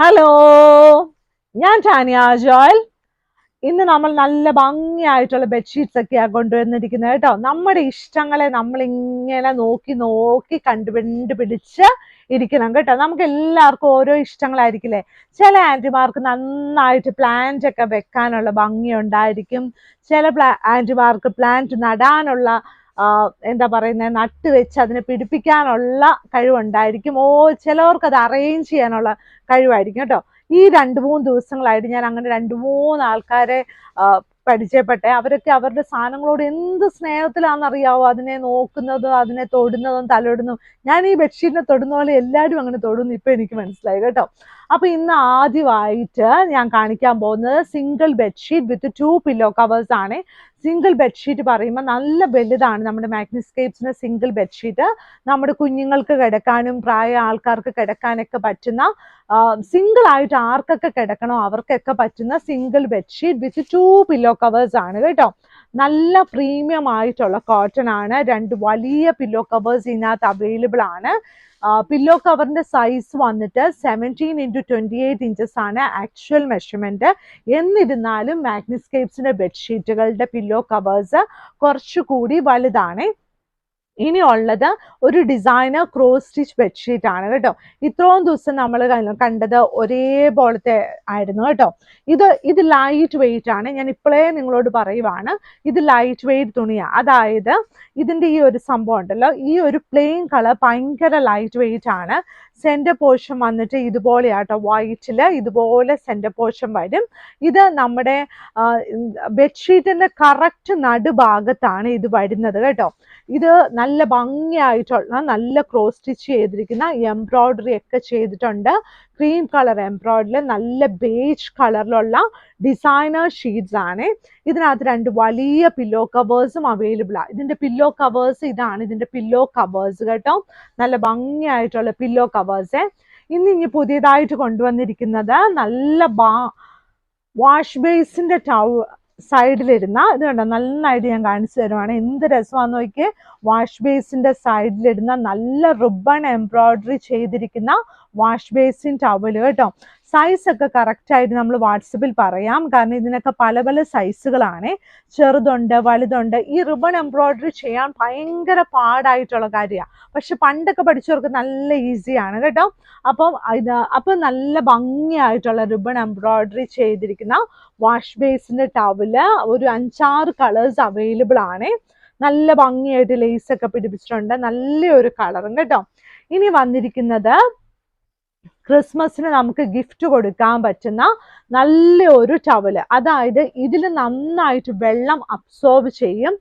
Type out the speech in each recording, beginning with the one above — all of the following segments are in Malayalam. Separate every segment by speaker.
Speaker 1: ഹലോ ഞാൻ ടാനിയ ജോയൽ. ഇന്ന് നമ്മൾ നല്ല ഭംഗിയായിട്ടുള്ള ബെഡ്ഷീറ്റ്സ് ഒക്കെയാണ് കൊണ്ടുവന്നിരിക്കുന്നത് കേട്ടോ. നമ്മുടെ ഇഷ്ടങ്ങളെ നമ്മൾ ഇങ്ങനെ നോക്കി നോക്കി കണ്ടുപിടിച്ച് ഇരിക്കണം കേട്ടോ. നമുക്ക് എല്ലാവർക്കും ഓരോ ഇഷ്ടങ്ങളായിരിക്കില്ലേ? ചില ആന്റിമാർക്ക് നന്നായിട്ട് പ്ലാന്റ് ഒക്കെ വെക്കാനുള്ള ഭംഗി ഉണ്ടായിരിക്കും ചില പ്ലാ ആന്റിമാർക്ക് പ്ലാന്റ് നടാനുള്ള എന്താ പറയുന്നത് നട്ട് വെച്ച് അതിനെ പിടിപ്പിക്കാനുള്ള കഴിവുണ്ടായിരിക്കും. ഓ ചിലവർക്ക് അത് അറേഞ്ച് ചെയ്യാനുള്ള കഴിവായിരിക്കും കേട്ടോ. ഈ രണ്ട് മൂന്ന് ദിവസങ്ങളായിട്ട് ഞാൻ അങ്ങനെ രണ്ട് മൂന്ന് ആൾക്കാരെ പരിചയപ്പെട്ടെ. അവരൊക്കെ അവരുടെ സാധനങ്ങളോട് എന്ത് സ്നേഹത്തിലാണെന്നറിയാവോ? അതിനെ നോക്കുന്നതും അതിനെ തൊടുന്നതും തലോടുന്നതും ഞാൻ ഈ ബെഡ്ഷീറ്റിനെ തൊടുന്ന പോലെ എല്ലാവരും അങ്ങനെ തൊടുന്നു. ഇപ്പൊ എനിക്ക് മനസ്സിലായി കേട്ടോ. അപ്പൊ ഇന്ന് ആദ്യമായിട്ട് ഞാൻ കാണിക്കാൻ പോകുന്നത് single bedsheet with two pillow covers ആണ്. സിംഗിൾ ബെഡ്ഷീറ്റ് പറയുമ്പോൾ നല്ല വലുതാണ് നമ്മുടെ മാഗ്നിസ്കേപ്സിന്റെ സിംഗിൾ ബെഡ്ഷീറ്റ് നമ്മുടെ കുഞ്ഞുങ്ങൾക്ക് കിടക്കാനും പ്രായ ആൾക്കാർക്ക് കിടക്കാനൊക്കെ പറ്റുന്ന സിംഗിൾ ആയിട്ട് ആർക്കൊക്കെ കിടക്കണോ അവർക്കൊക്കെ പറ്റുന്ന single bedsheet with two pillow covers ആണ് കേട്ടോ. നല്ല പ്രീമിയം ആയിട്ടുള്ള കോട്ടൺ ആണ്. രണ്ട് വലിയ പില്ലോ കവേഴ്സ് ഇതിനകത്ത് അവൈലബിൾ ആണ്. പില്ലോ കവറിന്റെ സൈസ് വന്നിട്ട് seventeen into twenty eight inches ആണ് ആക്ച്വൽ മെഷർമെന്റ് എന്നിരുന്നാലും മാഗ്നിസ്കേപ്സിന്റെ ബെഡ്ഷീറ്റുകളുടെ പില്ലോ കവേഴ്സ് കുറച്ചുകൂടി വലുതാണ്. ഇനി ഉള്ളത് ഒരു ഡിസൈനർ ക്രോസ് സ്റ്റിച്ച് ബെഡ്ഷീറ്റ് ആണ് കേട്ടോ. ഇത്രയും ദിവസം നമ്മൾ കണ്ടത് ഒരേപോലത്തെ ആയിരുന്നു കേട്ടോ. ഇത് ഇത് ലൈറ്റ് വെയിറ്റ് ആണ്. ഞാൻ ഇപ്പോഴേ നിങ്ങളോട് പറയുവാണ്. ഇത് ലൈറ്റ് വെയിറ്റ് തുണിയാണ് അതായത് ഇതിന്റെ ഈ ഒരു സംഭവം ഉണ്ടല്ലോ. ഈ ഒരു പ്ലെയിൻ കളർ ഭയങ്കര ലൈറ്റ് വെയിറ്റ് ആണ്. സെന്റർ പോർഷൻ വന്നിട്ട് ഇതുപോലെയാട്ടോ. വൈറ്റിൽ ഇതുപോലെ സെന്റർ പോർഷൻ വരും. ഇത് നമ്മുടെ ബെഡ്ഷീറ്റിന്റെ കറക്റ്റ് നടുഭാഗത്താണ് ഇത് വരുന്നത് കേട്ടോ. ഇത് നല്ല ഭംഗിയായിട്ടുള്ള നല്ല ക്രോസ് സ്റ്റിച്ച് ചെയ്തിരിക്കുന്ന എംബ്രോയ്ഡറി ഒക്കെ ചെയ്തിട്ടുണ്ട്. ക്രീം കളർ എംബ്രോയിഡറിൽ നല്ല ബേജ് കളറിലുള്ള ഡിസൈനർ ഷീറ്റ്സ് ആണ്. ഇതിനകത്ത് രണ്ട് വലിയ പില്ലോ കവേഴ്സും അവൈലബിൾ ആണ് ഇതിന്റെ പില്ലോ കവേഴ്സ് ഇതാണ്. ഇതിന്റെ പില്ലോ കവേഴ്സ് കേട്ടോ. നല്ല ഭംഗിയായിട്ടുള്ള പില്ലോ കവേഴ്സ് ഇന്ന് ഇനി പുതിയതായിട്ട് കൊണ്ടുവന്നിരിക്കുന്നത് നല്ല ബാ വാഷ് ബേസിന്റെ ടൗ സൈഡിലിരുന്ന ഇത് കണ്ടോ? നന്നായിട്ട് ഞാൻ കാണിച്ചു തരുവാണ്. എന്ത് രസമാണെന്ന് നോക്കിയേ. വാഷ് ബേസിന്റെ സൈഡിലിരുന്ന നല്ല റിബൺ എംബ്രോയിഡറി ചെയ്തിരിക്കുന്ന വാഷ് ബേസിൻ ടവൽ കേട്ടോ. സൈസ് ഒക്കെ കറക്റ്റ് ആയിട്ട് നമ്മൾ വാട്സപ്പിൽ പറയാം. കാരണം ഇതിനൊക്കെ പല പല സൈസുകളാണ് ചെറുതുണ്ട് വലുതുണ്ട്. ഈ റിബൺ എംബ്രോയിഡറി ചെയ്യാൻ ഭയങ്കര പാടായിട്ടുള്ള കാര്യമാണ് പക്ഷെ പണ്ടൊക്കെ പഠിച്ചവർക്ക് നല്ല ഈസിയാണ് കേട്ടോ. അപ്പം ഇത് അപ്പം നല്ല ഭംഗിയായിട്ടുള്ള റിബൺ എംബ്രോയിഡറി ചെയ്തിരിക്കുന്ന വാഷ് ബേസിന്റെ ടവൽ ഒരു അഞ്ചാറ് കളേഴ്സ് അവൈലബിൾ ആണ്. നല്ല ഭംഗിയായിട്ട് ലേസ് ഒക്കെ പിടിപ്പിച്ചിട്ടുണ്ട്. നല്ലൊരു കളറും കേട്ടോ. ഇനി വന്നിരിക്കുന്നത് ക്രിസ്മസിന് നമുക്ക് ഗിഫ്റ്റ് കൊടുക്കാൻ പറ്റുന്ന നല്ല ഒരു ടവൽ അതായത് ഇതിൽ നന്നായിട്ട് വെള്ളം അബ്സോർവ് ചെയ്യും.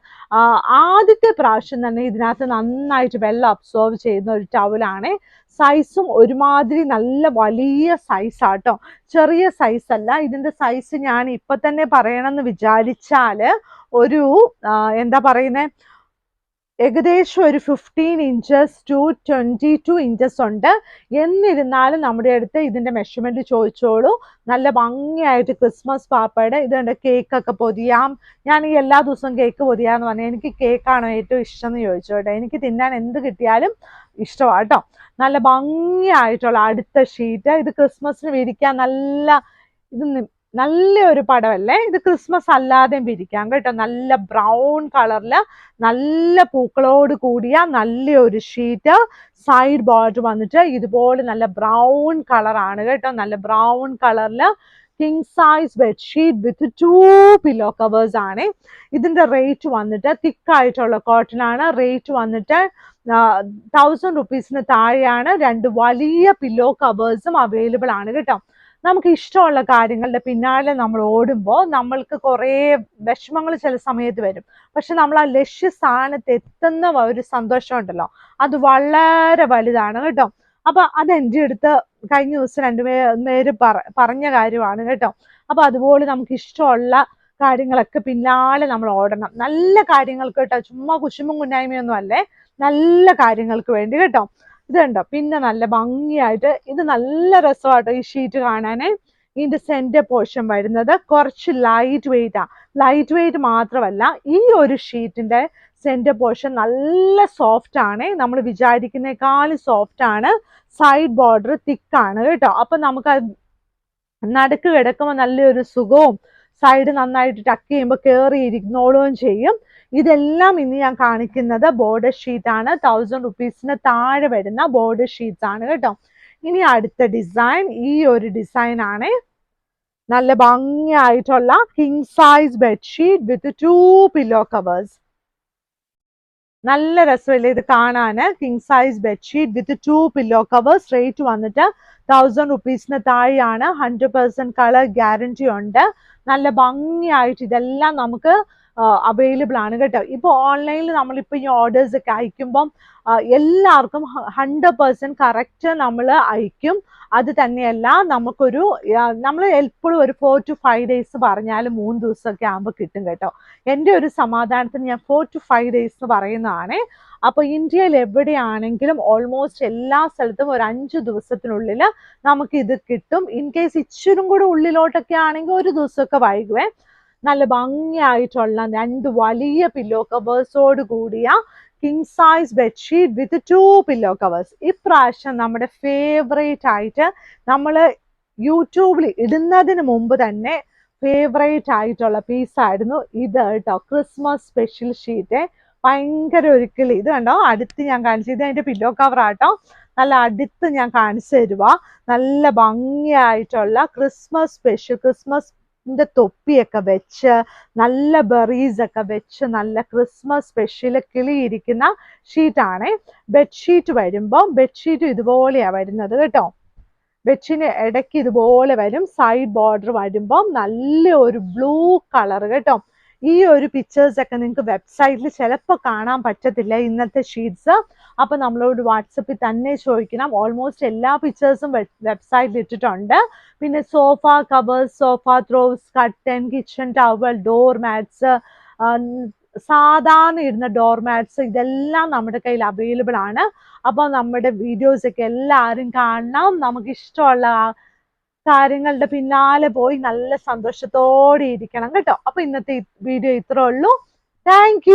Speaker 1: ആദ്യത്തെ പ്രാവശ്യം തന്നെ ഇതിനകത്ത് നന്നായിട്ട് വെള്ളം അബ്സോർവ് ചെയ്യുന്ന ഒരു ടവലാണ് സൈസും ഒരുമാതിരി നല്ല വലിയ സൈസ് ആട്ടോ. ചെറിയ സൈസ് അല്ല. ഇതിന്റെ സൈസ് ഞാൻ ഇപ്പൊ തന്നെ പറയണമെന്ന് വിചാരിച്ചാൽ ഒരു എന്താ പറയുന്നത് ഏകദേശം ഒരു fifteen inches to twenty two inches ഉണ്ട്. എന്നിരുന്നാലും നമ്മുടെ അടുത്ത് ഇതിന്റെ മെഷർമെന്റ് ചോദിച്ചോളൂ. നല്ല ഭംഗിയായിട്ട് ക്രിസ്മസ് പാപ്പയുടെ ഇതുണ്ട് കേക്കൊക്കെ പൊതിയാം. ഞാൻ ഈ എല്ലാ ദിവസവും കേക്ക് പൊതിയാന്ന് പറഞ്ഞാൽ എനിക്ക് കേക്കാണോ ഏറ്റവും ഇഷ്ടം എന്ന് ചോദിച്ചോട്ടെ എനിക്ക് തിന്നാൻ എന്ത് കിട്ടിയാലും ഇഷ്ടമാട്ടോ നല്ല ഭംഗിയായിട്ടുള്ള അടുത്ത ഷീറ്റ് ഇത് ക്രിസ്മസിന് വിരിക്കാൻ നല്ല ഇത് നി- നല്ലൊരു പടമല്ലേ? ഇത് ക്രിസ്മസ് അല്ലാതെയും വിരിക്കാം കേട്ടോ. നല്ല ബ്രൗൺ കളറിൽ നല്ല പൂക്കളോട് കൂടിയ നല്ലൊരു ഷീറ്റ് സൈഡ് ബോർഡർ വന്നിട്ട് ഇതുപോലെ നല്ല ബ്രൗൺ കളറാണ് കേട്ടോ. നല്ല ബ്രൗൺ കളറിൽ king size bedsheet with two pillow covers ആണ്. ഇതിന്റെ റേറ്റ് വന്നിട്ട് തിക്കായിട്ടുള്ള കോട്ടൺ ആണ്. റേറ്റ് വന്നിട്ട് തൗസൻഡ് റുപ്പീസിന് താഴെയാണ് രണ്ട് വലിയ പില്ലോ കവേഴ്സും അവൈലബിൾ ആണ് കേട്ടോ. നമുക്ക് ഇഷ്ടമുള്ള കാര്യങ്ങളുടെ പിന്നാലെ നമ്മൾ ഓടുമ്പോൾ നമ്മൾക്ക് കുറേ വിഷമങ്ങൾ ചില സമയത്ത് വരും. പക്ഷെ നമ്മൾ ആ ലക്ഷ്യസ്ഥാനത്ത് എത്തുന്ന ഒരു സന്തോഷം ഉണ്ടല്ലോ. അത് വളരെ വലുതാണ് കേട്ടോ. അപ്പൊ അത് എന്റെ അടുത്ത് കഴിഞ്ഞ ദിവസം രണ്ടു പേ പേര് പറ പറഞ്ഞ കാര്യമാണ് കേട്ടോ. അപ്പൊ അതുപോലെ നമുക്ക് ഇഷ്ടമുള്ള കാര്യങ്ങളൊക്കെ പിന്നാലെ നമ്മൾ ഓടണം. നല്ല കാര്യങ്ങൾക്ക് കേട്ടോ. ചുമ്മാ കുശുമ്പും കുന്നായ്മയൊന്നും അല്ലേ? നല്ല കാര്യങ്ങൾക്ക് വേണ്ടി കേട്ടോ. ഇത് കണ്ടോ പിന്നെ നല്ല ഭംഗിയായിട്ട് ഇത് നല്ല രസമാട്ടോ ഈ ഷീറ്റ് കാണാന്. ഇതിന്റെ സെന്റർ പോർഷൻ വരുന്നത് കുറച്ച് ലൈറ്റ് വെയിറ്റ് ആ. ലൈറ്റ് വെയിറ്റ് മാത്രമല്ല ഈ ഒരു ഷീറ്റിന്റെ സെന്റർ പോർഷൻ നല്ല സോഫ്റ്റ് ആണ്. നമ്മൾ വിചാരിക്കുന്നേക്കാളും സോഫ്റ്റ് ആണ്. സൈഡ് ബോർഡർ തിക്ക് ആണ് കേട്ടോ. അപ്പൊ നമുക്ക് നടുക്ക് കിടക്കുമ്പോൾ നല്ലൊരു സുഖവും സൈഡ് നന്നായിട്ട് ടക്ക് ചെയ്യുമ്പോൾ കയറി ഇരുന്നോളുകയും ചെയ്യും. ഇതെല്ലാം ഇന്ന് ഞാൻ കാണിക്കുന്നത് ബോർഡർ ഷീറ്റ് ആണ്. തൗസൻഡ് റുപ്പീസിന് താഴെ വരുന്ന ബോർഡർ ഷീറ്റ്സ് ആണ് കേട്ടോ. ഇനി അടുത്ത ഡിസൈൻ ഈ ഒരു ഡിസൈൻ ആണ്. നല്ല ഭംഗിയായിട്ടുള്ള king size bedsheet with two pillow covers നല്ല രസമല്ലേ ഇത് കാണാന്? King size bedsheet with two pillow covers rate വന്നിട്ട് തൗസൻഡ് റുപ്പീസിന് താഴെയാണ്. ഹൺഡ്രഡ് പെർസെന്റ് കളർ ഗ്യാരണ്ടി ഉണ്ട്. നല്ല ഭംഗിയായിട്ട് ഇതെല്ലാം നമുക്ക് അവൈലബിൾ ആണ് കേട്ടോ. ഇപ്പോൾ ഓൺലൈനിൽ നമ്മളിപ്പോൾ ഈ ഓർഡേഴ്സ് ഒക്കെ അയക്കുമ്പം എല്ലാവർക്കും ഹൺഡ്രഡ് പേഴ്സെന്റ് കറക്റ്റ് നമ്മൾ അയക്കും. അത് തന്നെയല്ല നമുക്കൊരു നമ്മൾ എപ്പോഴും ഒരു ഫോർ ടു ഫൈവ് ഡേയ്സ് പറഞ്ഞാൽ മൂന്ന് ദിവസമൊക്കെ ആകുമ്പോൾ കിട്ടും കേട്ടോ. എന്റെ ഒരു സമാധാനത്തിന് ഞാൻ ഫോർ ടു ഫൈവ് ഡേയ്സ് പറയുന്നതാണ്. അപ്പോൾ ഇന്ത്യയിൽ എവിടെയാണെങ്കിലും ഓൾമോസ്റ്റ് എല്ലാ സ്ഥലത്തും ഒരു അഞ്ച് ദിവസത്തിനുള്ളിൽ നമുക്ക് ഇത് കിട്ടും. ഇൻ കേസ് ഇച്ചിരും കൂടെ ഉള്ളിലോട്ടൊക്കെ ആണെങ്കിൽ ഒരു ദിവസമൊക്കെ വൈകുവേ. നല്ല ഭംഗിയായിട്ടുള്ള രണ്ട് വലിയ പില്ലോ കവേഴ്സോട് കൂടിയ king size bedsheet with two pillow covers ഇപ്രാവശ്യം നമ്മുടെ ഫേവറേറ്റ് ആയിട്ട് നമ്മൾ യൂട്യൂബിൽ ഇടുന്നതിന് മുമ്പ് തന്നെ ഫേവറേറ്റ് ആയിട്ടുള്ള പീസായിരുന്നു ഇത് കേട്ടോ. ക്രിസ്മസ് സ്പെഷ്യൽ ഷീറ്റ് ഭയങ്കര ഒരിക്കൽ ഇത് കണ്ടോ? അടുത്ത് ഞാൻ കാണിച്ചു ഇത് അതിന്റെ പില്ലോ കവർ ആട്ടോ. നല്ല അടുത്ത് ഞാൻ കാണിച്ചു തരുക നല്ല ഭംഗിയായിട്ടുള്ള ക്രിസ്മസ് സ്പെഷ്യൽ ക്രിസ്മസിന്റെ തൊപ്പിയൊക്കെ വെച്ച് നല്ല ബെറീസ് ഒക്കെ വെച്ച് നല്ല ക്രിസ്മസ് സ്പെഷ്യൽ കിളിയിരിക്കുന്ന ഷീറ്റാണേ. ബെഡ്ഷീറ്റ് വരുമ്പോൾ ബെഡ്ഷീറ്റ് ഇതുപോലെയാ വരുന്നത് കേട്ടോ. ബെഡ്ഷീന് ഇടയ്ക്ക് ഇതുപോലെ വരും. സൈഡ് ബോർഡർ വരുമ്പോൾ നല്ല ഒരു ബ്ലൂ കളർ കേട്ടോ. ഈ ഒരു പിക്ചേഴ്സ് ഒക്കെ നിങ്ങൾക്ക് വെബ്സൈറ്റിൽ ചിലപ്പോൾ കാണാൻ പറ്റത്തില്ല ഇന്നത്തെ ഷീറ്റ്സ് അപ്പൊ നമ്മളോട് വാട്സപ്പിൽ തന്നെ ചോദിക്കണം. ഓൾമോസ്റ്റ് എല്ലാ പിക്ചേഴ്സും വെബ്സൈറ്റിൽ ഇട്ടിട്ടുണ്ട്. പിന്നെ sofa covers sofa throws curtain kitchen towel door mats സാധാരണ ഇടുന്ന ഡോർ മാറ്റ്സ് ഇതെല്ലാം നമ്മുടെ കയ്യിൽ അവൈലബിൾ ആണ്. അപ്പോൾ നമ്മുടെ വീഡിയോസൊക്കെ എല്ലാവരും കാണണം. നമുക്ക് ഇഷ്ടമുള്ള കാര്യങ്ങളുടെ പിന്നാലെ പോയി നല്ല സന്തോഷത്തോടെ ഇരിക്കണം കേട്ടോ. അപ്പൊ ഇന്നത്തെ വീഡിയോ ഇത്രേ ഉള്ളൂ. താങ്ക്